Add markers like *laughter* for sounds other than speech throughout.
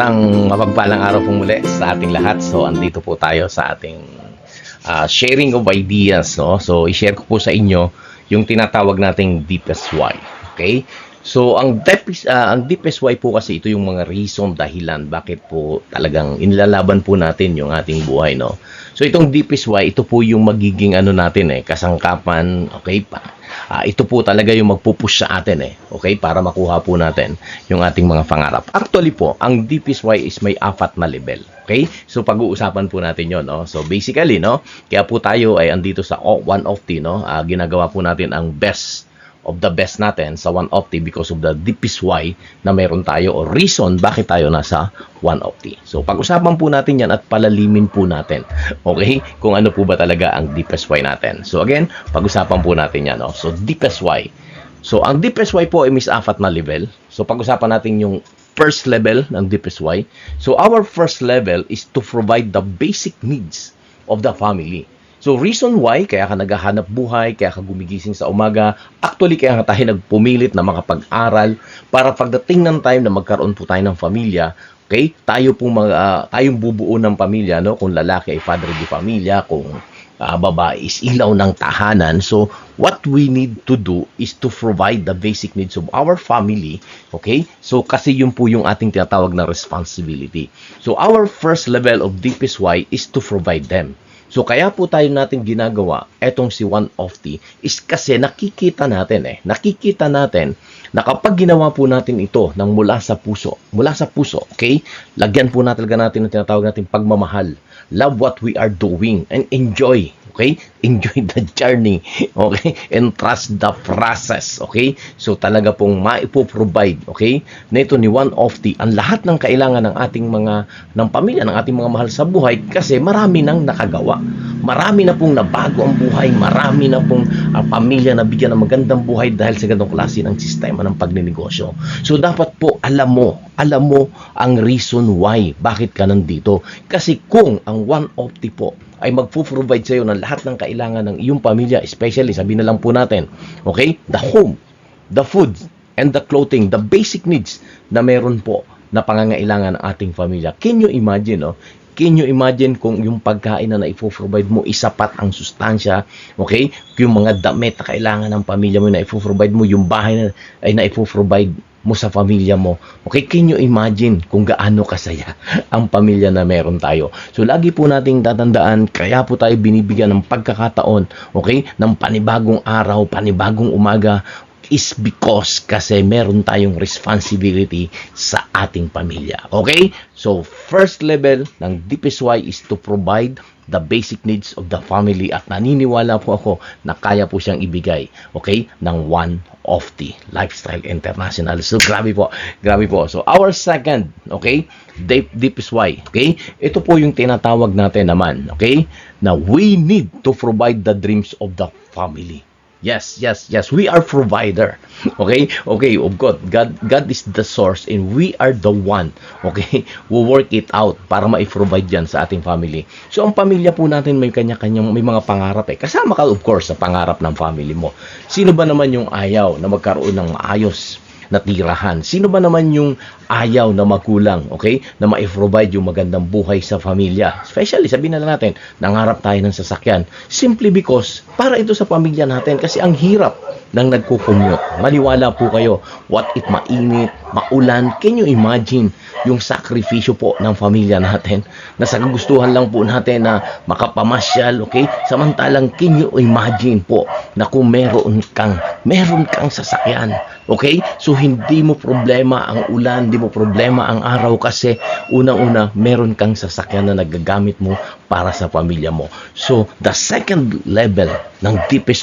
Isang mapagpalang araw po muli sa ating lahat. So, andito po tayo sa ating ah, sharing of ideas. No? So, i-share ko po sa inyo yung tinatawag nating deepest why. Okay? So, ang deepest, ah, ang deepest why po kasi ito yung mga reason, dahilan, bakit po talagang inilalaban po natin yung ating buhay. No? So, itong why, ito po yung magiging ano natin eh, kasangkapan, okay, pa, Ah, ito po talaga yung magpupush sa atin eh. Okay? Para makuha po natin yung ating mga pangarap. Actually po, ang why is may apat na level. Okay? So pag-uusapan po natin 'yon, no? So basically, no, kaya po tayo ay andito sa o- one of the, no, ah, ginagawa po natin ang best of the best natin sa one of the because of the deepest why na meron tayo o reason bakit tayo nasa one of the. So pag-usapan po natin yan at palalimin po natin. Okay? Kung ano po ba talaga ang deepest why natin. So again, pag-usapan po natin yan. No? So deepest why. So ang deepest why po ay mis apat na level. So pag-usapan natin yung first level ng deepest why. So our first level is to provide the basic needs of the family. So reason why kaya ka naghahanap buhay, kaya ka gumigising sa umaga, actually kaya nga tayo nagpumilit na makapag-aral para pagdating ng time na magkaroon po tayo ng pamilya, okay? Tayo po mag, ah, tayong bubuo ng pamilya, no? Kung lalaki ay padre di pamilya, kung ah, babae is ilaw ng tahanan. So, what we need to do is to provide the basic needs of our family. Okay? So, kasi yun po yung ating tinatawag na responsibility. So, our first level of why is to provide them. So, kaya po tayo natin ginagawa, etong si One of the, is kasi nakikita natin eh, nakikita natin na kapag ginawa po natin ito ng mula sa puso, mula sa puso, okay? Lagyan po natin talaga natin ang tinatawag natin pagmamahal. Love what we are doing and enjoy, okay? *laughs* Enjoy the journey, okay? And trust the process, okay? So talaga pong maipo-provide, okay? Na ito ni one of the, ang lahat ng kailangan ng ating mga, ng pamilya, ng ating mga mahal sa buhay kasi marami nang nakagawa. Marami na pong nabago ang buhay, marami na pong ang pamilya na bigyan ng magandang buhay dahil sa ganong klase ng sistema ng pagninegosyo. So dapat po alam mo, alam mo ang reason why, bakit ka nandito. Kasi kung ang one of the po ay magpo-provide sa iyo ng lahat ng kailangan ng iyong pamilya, especially sabihin na lang po natin, okay? The home, the food, and the clothing, the basic needs na meron po na pangangailangan ng ating pamilya. Can you imagine, no? Can you imagine kung yung pagkain na naipoprovide mo, isapat ang sustansya, okay? Yung mga damit na kailangan ng pamilya mo na ipoprovide mo, yung bahay na ay naipoprovide mo sa pamilya mo. Okay, can you imagine kung gaano kasaya *laughs* ang pamilya na meron tayo? So, lagi po nating tatandaan, kaya po tayo binibigyan ng pagkakataon, okay, ng panibagong araw, panibagong umaga, is because kasi meron tayong responsibility sa ating pamilya. Okay? So, first level ng why is to provide the basic needs of the family at naniniwala po ako na kaya po siyang ibigay, okay, ng one of the Lifestyle International. So, grabe po, grabe po. So, our second, okay, deep, deepest why, okay, ito po yung tinatawag natin naman, okay, na we need to provide the dreams of the family. Yes, yes, yes. We are provider. *laughs* Okay? Okay, of God. God God is the source and we are the one, *laughs* okay, who work it out para ma-provide yan sa ating family. So, ang pamilya po natin may kanya-kanyang, may mga pangarap eh. Kasama ka, of course, sa pangarap ng family mo. Sino ba naman yung ayaw na magkaroon ng maayos na tirahan? Sino ba naman yung ayaw na magulang, okay? Na ma-provide yung magandang buhay sa pamilya. Especially, sabihin na natin, nangarap tayo ng sasakyan. Simply because, para ito sa pamilya natin. Kasi ang hirap ng nagko-commute. Maniwala po kayo, what if mainit, maulan, can you imagine yung sakripisyo po ng pamilya natin na sa kagustuhan lang po natin na makapamasyal, okay? Samantalang can you imagine po na kung meron kang, meron kang sasakyan, okay? So hindi mo problema ang ulan, mo problema ang araw kasi unang-una meron kang sasakyan na nagagamit mo para sa pamilya mo. So the second level ng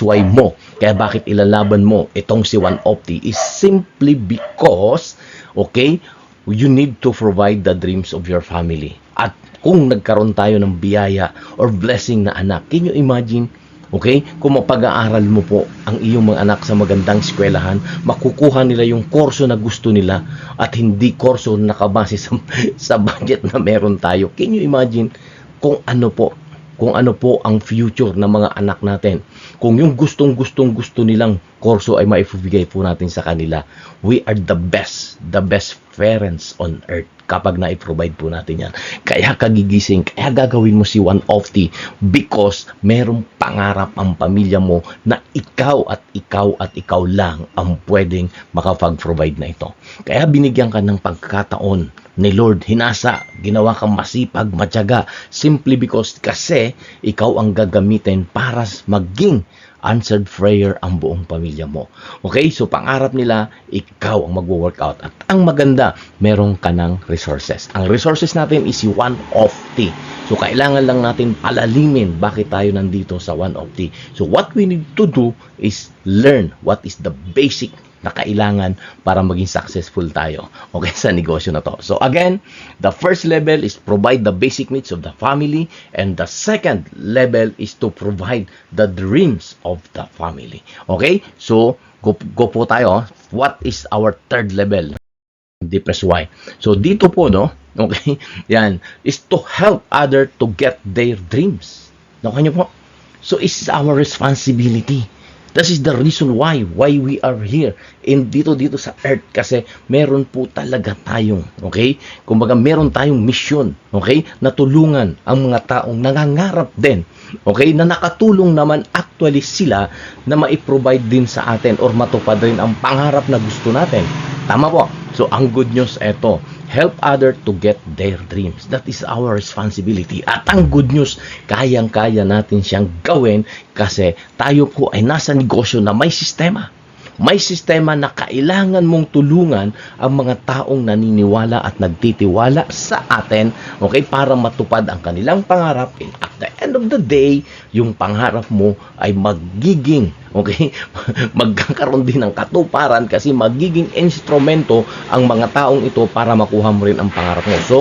why mo, kaya bakit ilalaban mo itong si One Opti is simply because, okay, you need to provide the dreams of your family. At kung nagkaroon tayo ng biyaya or blessing na anak, can you imagine Okay? Kung mapag-aaral mo po ang iyong mga anak sa magandang eskwelahan, makukuha nila yung kurso na gusto nila at hindi kurso na nakabase sa, *laughs* sa budget na meron tayo. Can you imagine kung ano po kung ano po ang future ng mga anak natin. Kung yung gustong-gustong gusto nilang kurso ay maibigay po natin sa kanila. We are the best, the best parents on earth kapag na-provide po natin yan. Kaya kagigising, kaya gagawin mo si one of the because merong pangarap ang pamilya mo na ikaw at ikaw at ikaw lang ang pwedeng makapag-provide na ito. Kaya binigyan ka ng pagkataon ni Lord, hinasa, ginawa kang masipag, matyaga, simply because kasi ikaw ang gagamitin para maging answered prayer ang buong pamilya mo. Okay? So, pangarap nila, ikaw ang magwo-workout. At ang maganda, meron ka ng resources. Ang resources natin is si one of the. So, kailangan lang natin palalimin bakit tayo nandito sa one of the. So, what we need to do is learn what is the basic na kailangan para maging successful tayo okay sa negosyo na to. So again, the first level is provide the basic needs of the family and the second level is to provide the dreams of the family. Okay? So go, go po tayo. What is our third level? Deepest why. So dito po no, *laughs* okay? Yan is to help other to get their dreams. Nakuha niyo po? So it's our responsibility. That is the reason why why we are here in dito dito sa earth. Kasi meron po talaga tayong okay? Kumbaga meron tayong mission okay? Na tulungan ang mga taong nangangarap din okay? Na nakatulong naman actually sila na mai-provide din sa atin or matupad rin ang pangarap na gusto natin. Tama po? So ang good news eto help other to get their dreams. That is our responsibility. At ang good news, kayang-kaya natin siyang gawin kasi tayo po ay nasa negosyo na may sistema. May sistema na kailangan mong tulungan ang mga taong naniniwala at nagtitiwala sa atin, okay, para matupad ang kanilang pangarap. And at the end of the day, yung pangarap mo ay magiging, okay, *laughs* magkakaroon din ng katuparan kasi magiging instrumento ang mga taong ito para makuha mo rin ang pangarap mo. So,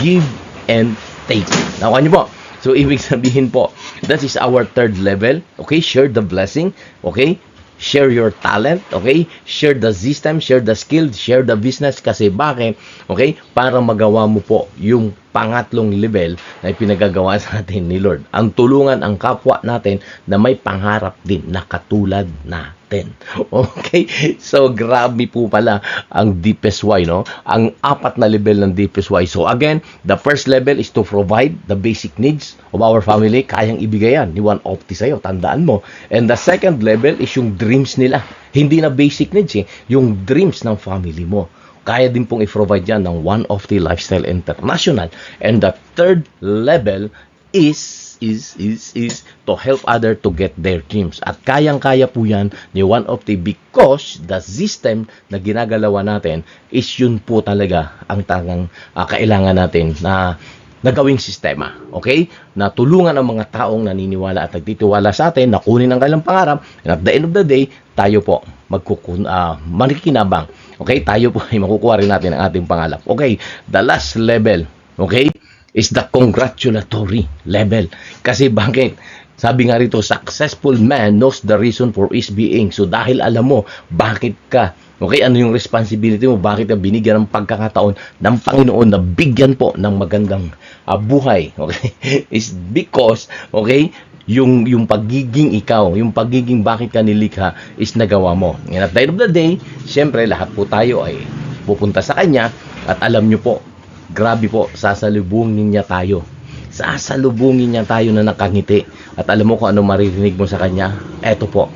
give and take. Nakuha niyo po? So, *laughs* ibig sabihin po, that is our third level. Okay, share the blessing. Okay, share your talent, okay? Share the system, share the skill, share the business kasi bakit? Okay? Para magawa mo po yung pangatlong level na pinagagawa sa atin ni Lord. Ang tulungan ang kapwa natin na may pangarap din na katulad natin. *laughs* Okay? So, grabe po pala ang deepest why, no? Ang apat na level ng deepest why. So, again, the first level is to provide the basic needs of our family. Kayang ibigay yan ni One Opti sa'yo. Tandaan mo. And the second level is yung dreams nila. Hindi na basic needs eh. Yung dreams ng family mo kaya din pong i-provide yan ng one of the Lifestyle International. And the third level is is is is to help other to get their dreams. At kayang-kaya po yan ni one of the because the system na ginagalawa natin is yun po talaga ang tangang ah, kailangan natin na nagawing sistema. Okay? Na tulungan ang mga taong naniniwala at nagtitiwala sa atin na kunin ang kanilang pangarap. And at the end of the day, tayo po magkukun, ah, makikinabang. Okay? Tayo po ay makukuha rin natin ang ating pangalap. Okay? The last level. Okay? Is the congratulatory level. Kasi bakit? Sabi nga rito, successful man knows the reason for his being. So dahil alam mo bakit ka Okay, ano yung responsibility mo? Bakit ka binigyan ng pagkakataon ng Panginoon na bigyan po ng magandang ah, buhay? Okay? *laughs* Is because, okay, yung yung pagiging ikaw, yung pagiging bakit ka nilikha is nagawa mo. And at the end of the day, syempre lahat po tayo ay pupunta sa kanya at alam nyo po, grabe po, sasalubungin niya tayo. Sasalubungin niya tayo na nakangiti. At alam mo kung ano maririnig mo sa kanya? Eto po,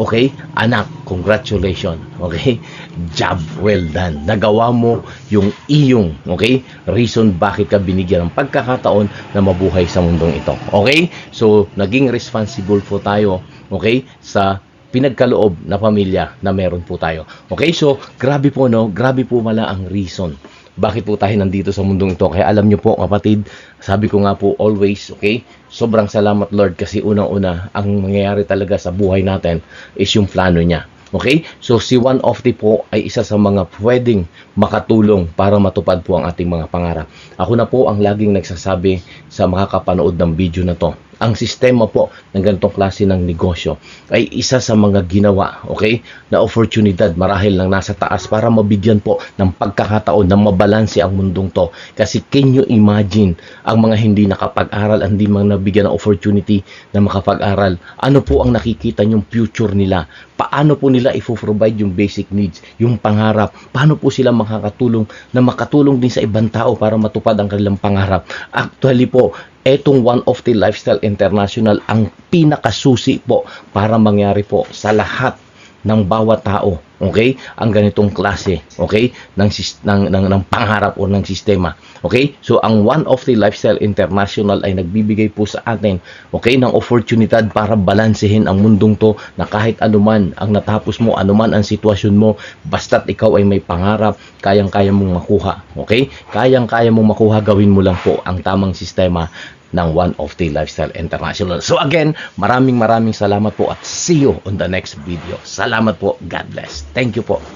Okay? Anak, congratulations. Okay? Job well done. Nagawa mo yung iyong, okay? Reason bakit ka binigyan ng pagkakataon na mabuhay sa mundong ito. Okay? So, naging responsible po tayo, okay? Sa pinagkaloob na pamilya na meron po tayo. Okay? So, grabe po, no? Grabe po mala ang reason bakit po tayo nandito sa mundong ito. Kaya alam nyo po kapatid, sabi ko nga po always, okay, sobrang salamat Lord kasi unang-una, ang mangyayari talaga sa buhay natin is yung plano niya. Okay? So si One of the po ay isa sa mga pwedeng makatulong para matupad po ang ating mga pangarap. Ako na po ang laging nagsasabi sa mga kapanood ng video na to. Ang sistema po ng ganitong klase ng negosyo ay isa sa mga ginawa, okay, na oportunidad marahil lang nasa taas para mabigyan po ng pagkakataon na mabalanse ang mundong to. Kasi can you imagine ang mga hindi nakapag-aral, hindi mga nabigyan ng opportunity na makapag-aral, ano po ang nakikita yung future nila? Paano po nila i-provide yung basic needs, yung pangarap? Paano po sila makakatulong na makatulong din sa ibang tao para matupad ang kanilang pangarap? Actually po, etong One of the Lifestyle International ang pinakasusi po para mangyari po sa lahat ng bawat tao, okay? Ang ganitong klase, okay? Ng, ng, ng, ng pangarap o ng sistema, okay? So, ang One of the Lifestyle International ay nagbibigay po sa atin, okay, ng oportunidad para balansehin ang mundong to na kahit anuman ang natapos mo, anuman ang sitwasyon mo, basta't ikaw ay may pangarap, kayang-kaya mong makuha, okay? Kayang-kaya mong makuha, gawin mo lang po ang tamang sistema ng One of the Lifestyle International. So again, maraming maraming salamat po at see you on the next video. Salamat po. God bless. Thank you po.